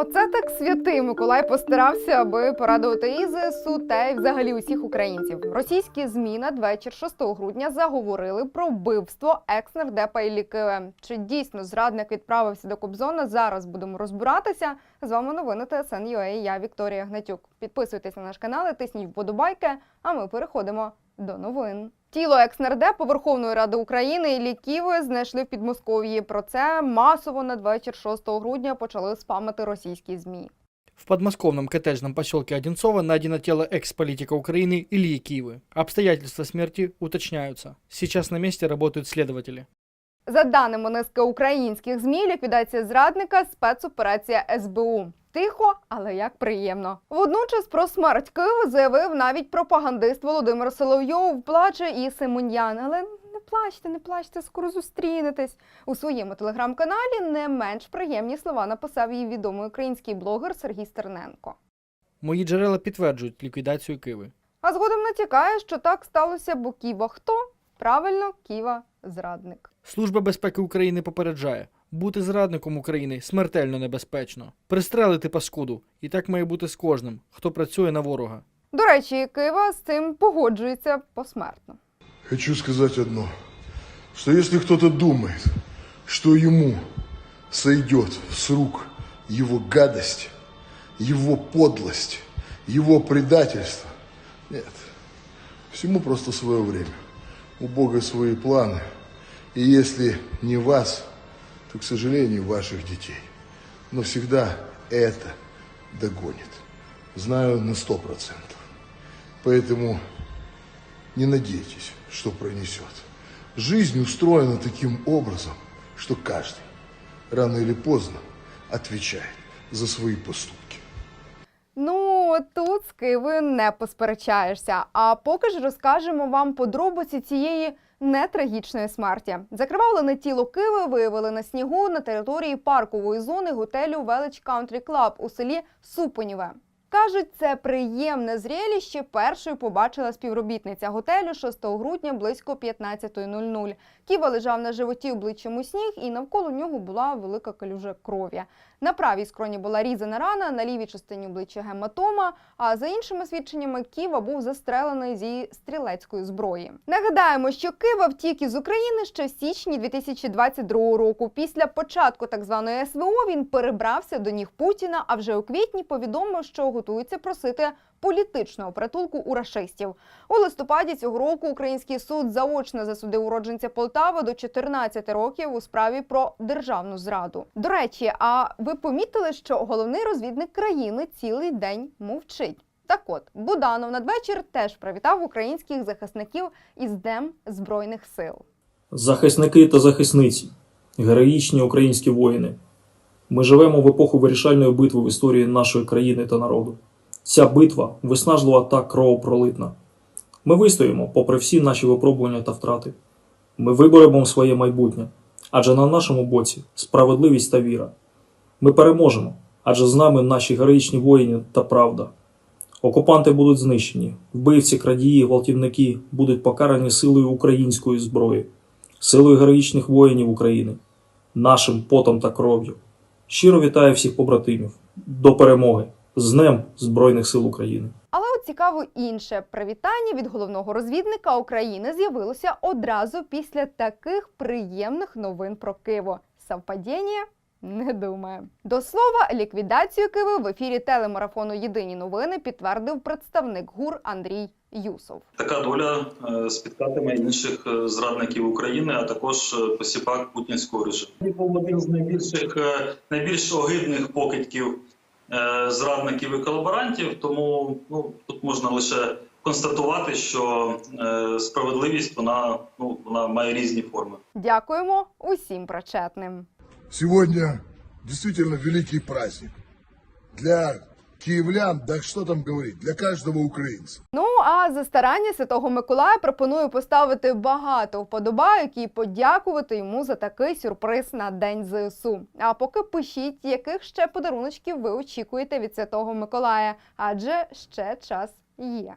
Оце так святий Миколай постарався, аби порадувати і ЗСУ та й взагалі усіх українців. Російські змі надвечір 6 грудня заговорили про вбивство екс-нардепа Іллі Киве. Чи дійсно зрадник відправився до Кобзона? Зараз будемо розбиратися. З вами новини ТСН.UA, Я Вікторія Гнатюк. Підписуйтесь на наш канал, тисніть вподобайки. А ми переходимо до новин. Тіло екс-нардепа Верховної Ради України Іллі Ківи знайшли в Підмосков'ї. Про це масово надвечір 6 грудня почали спамити російські змі. В подмосковном коттеджном поселке Одинцово найдено тело экс-политика Украины Ильи Киевы. Обстоятельства смерти уточняются. Сейчас на месте работают следователи. За даними низки українських змі, ліквідація зрадника спецоперація СБУ. Тихо, але як приємно. Водночас про смерть Києва заявив навіть пропагандист Володимир Соловйов. Плаче і Симоньян. Але не плачте, не плачте, скоро зустрінетесь. У своєму телеграм-каналі не менш приємні слова написав її відомий український блогер Сергій Стерненко. Мої джерела підтверджують ліквідацію Киви. А згодом натякає, що так сталося, бо Ківа хто? Правильно, Ківа зрадник. Служба безпеки України попереджає: бути зрадником України смертельно небезпечно. Пристрелити паскуду, і так має бути з кожним, хто працює на ворога. До речі, Кива з цим погоджується посмертно. Хочу сказать одно, что если кто-то думает, что ему сойдет с рук его гадость, его подлость, его предательство, нет, всему просто свое время. У Бога свои планы, и если не вас, то, к сожалению, ваших детей. Но всегда это догонит. Знаю на сто процентов. Поэтому не надейтесь, что пронесет. Жизнь устроена таким образом, что каждый рано или поздно отвечает за свои поступки. Ну, тут з Киви не посперечаєшся. А поки ж розкажемо вам подробиці цієї нетрагічної смерті. Закривавлене тіло Киви виявили на снігу на території паркової зони готелю Велич Country Club у селі Супоніве. Кажуть, це приємне зрелище першою побачила співробітниця готелю 6 грудня близько 15.00. Ківа лежав на животі обличчям у сніг, і навколо нього була велика калюжа крові. На правій скроні була різана рана, на лівій частині обличчя гематома. А за іншими свідченнями, Ківа був застрелений зі стрілецької зброї. Нагадаємо, що Кива втік із України ще в січні 2022 року. Після початку так званої СВО він перебрався до ніг Путіна. А вже у квітні повідомив, що готується просити політичного притулку у рашистів. У листопаді цього року український суд заочно засудив уродженця Полтави до 14 років у справі про державну зраду. До речі, а ви помітили, що головний розвідник країни цілий день мовчить? Так от Буданов надвечір теж привітав українських захисників із Днем Збройних сил. Захисники та захисниці, героїчні українські воїни. Ми живемо в епоху вирішальної битви в історії нашої країни та народу. Ця битва виснажлива та кровопролитна. Ми вистоїмо, попри всі наші випробування та втрати. Ми виборемо своє майбутнє, адже на нашому боці справедливість та віра. Ми переможемо, адже з нами наші героїчні воїни та правда. Окупанти будуть знищені, вбивці, крадії, гвалтівники будуть покарані силою української зброї, силою героїчних воїнів України, нашим потом та кров'ю. Щиро вітаю всіх побратимів. До перемоги! З Днем Збройних сил України! Але от цікаво інше привітання від головного розвідника України з'явилося одразу після таких приємних новин про Киво. Совпадіння? Не думаю. До слова, ліквідацію Киви в ефірі телемарафону Єдині новини підтвердив представник ГУР Андрій Юсов. Така доля е, спіткатиме інших е, зрадників України, а також е, посіпак путінського режиму. Він був один з найбільших найбільш огидних покидьків зрадників і колаборантів. Тому ну тут можна лише констатувати, що справедливість вона ну вона має різні форми. Дякуємо усім причетним. Сегодня действительно великий праздник. Для киевлян, да что там говорить, для каждого украинца. Ну а за старання Святого Миколая пропоную поставити багато вподобайок і подякувати йому за такий сюрприз на День ЗСУ. А поки пишіть, яких ще подаруночків ви очікуєте від Святого Миколая, адже ще час є.